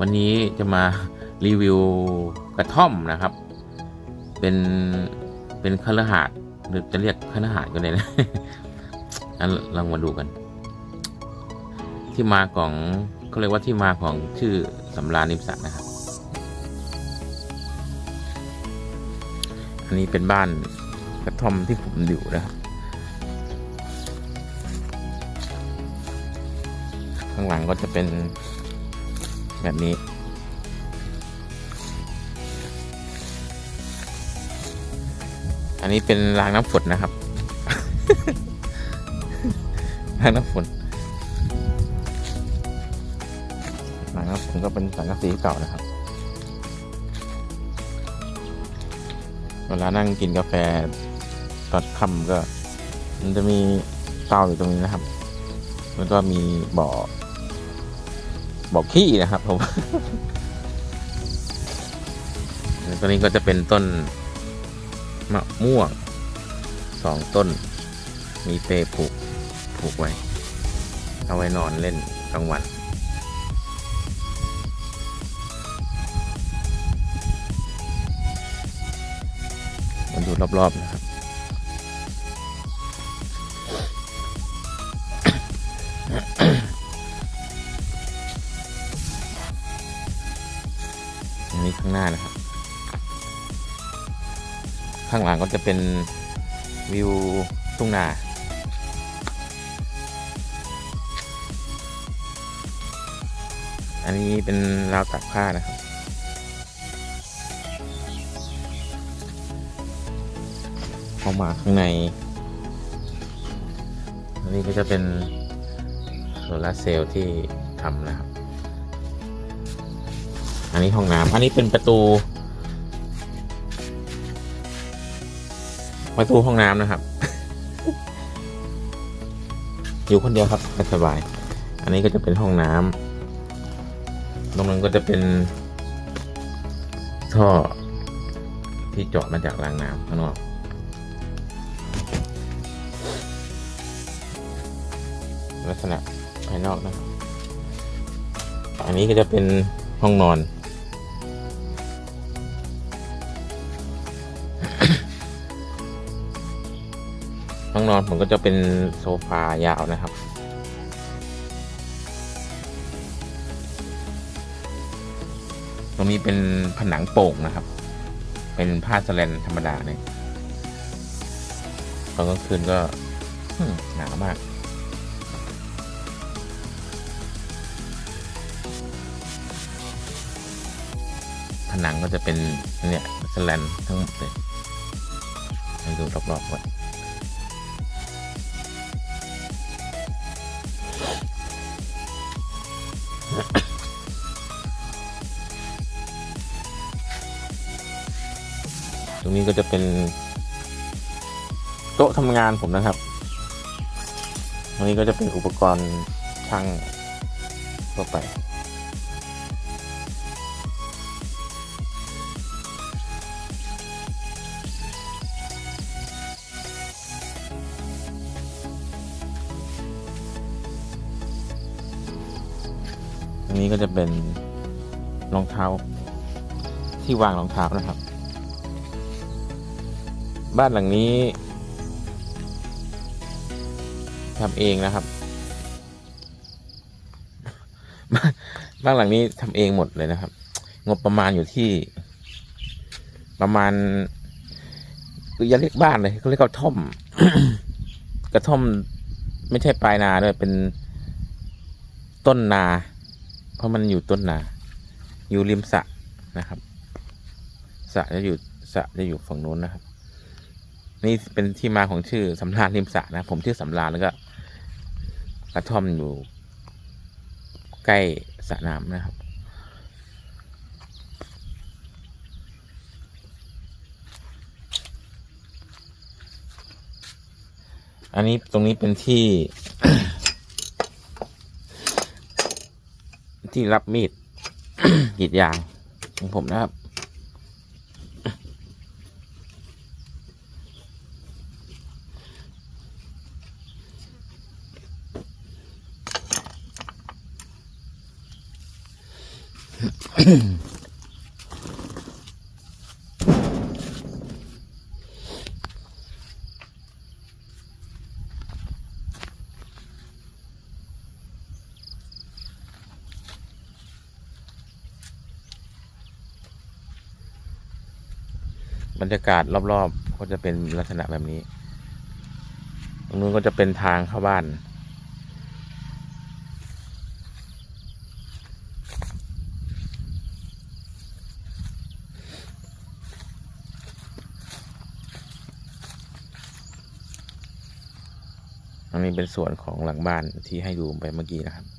วันนี้จะมารีวิวกระท่อมนะครับ เป็นเป็นคฤหาสน์หรือจะเรียกคฤหาสน์ก็ได้นะอันลองมาดูกัน ที่มาของเขาเรียกว่าที่มาของชื่อสำราญนิมสักนะครับ อันนี้เป็นบ้านกระท่อมที่ผมอยู่นะครับข้างหลังก็จะเป็น แบบนี้ อันนี้เป็นรางน้ำฝนนะครับ รางน้ำฝนรางน้ำฝนก็เป็นสังกะสีเก่านะครับ เวลานั่งกินกาแฟตอนค่ำก็ มันจะมีเตาอยู่ตรงนี้นะครับ แล้วก็มีบ่อ บ่อขี้นะครับผมแล้วตัวนี้ก็จะเป็นต้นมะม่วงสองต้น มีเปผูกผูกไว้ เอาไว้นอนเล่นกลางวันมาดูรอบๆนะครับ ข้างหน้านะครับ ข้างหลังก็จะเป็นวิวทุ่งนาอันนี้เป็นราวตากผ้านะครับ เข้ามาข้างใน อันนี้ก็จะเป็นโซลาเซลล์ที่ทำนะครับ อันนี้ห้องน้ำอันนี้เป็นประตู ประตูห้องน้ำนะครับ อยู่คนเดียวครับสบาย อันนี้ก็จะเป็นห้องน้ำตรงนั้นก็จะเป็นท่อที่เจาะมาจากรางน้ำข้างนอกลักษณะภายนอกนะครับ อันนี้ก็จะเป็นห้องนอน ห้องนอนผมก็จะเป็นโซฟายาวนะครับ ตรงนี้เป็นผนังโป่งนะครับ เป็นผ้าสแลนธรรมดาเนี่ยตอนกลางคืนก็หนาวมาก ผนังก็จะเป็นเนี่ยสแลนทั้งหมดเลยให้ดูรอบๆก่อน ตรงนี้ก็จะเป็นโต๊ะทำงานผมนะครับ ตรงนี้ก็จะเป็นอุปกรณ์ช่างทั่วไป อันนี้ก็จะเป็นรองเท้าที่วางรองเท้านะครับ บ้านหลังนี้ทำเองนะครับ บ้านหลังนี้ทำเองหมดเลยนะครับ งบประมาณอยู่ที่ประมาณคืออย่าเรียกบ้านเลยเขาเรียกกระท่อม กระท่อมไม่ใช่ปลายนาด้วยเป็นต้นนา เพราะมันอยู่ต้นนา อยู่ริมสระนะครับสระจะอยู่สระจะอยู่ฝั่งนู้นนะครับ นี่เป็นที่มาของชื่อสำราญริมสระนะ ผมชื่อสำราญแล้วก็กระท่อมอยู่ ใกล้สระน้ำนะครับอันนี้ตรงนี้เป็นที่ ที่รับมีดกรีดยางของผมนะครับอ บรรยากาศรอบๆ ก็จะเป็นลักษณะแบบนี้ ตรงนู้นก็จะเป็นทางเข้าบ้าน อันนี้เป็นส่วนของหลังบ้านที่ให้ดูไปเมื่อกี้นะครับ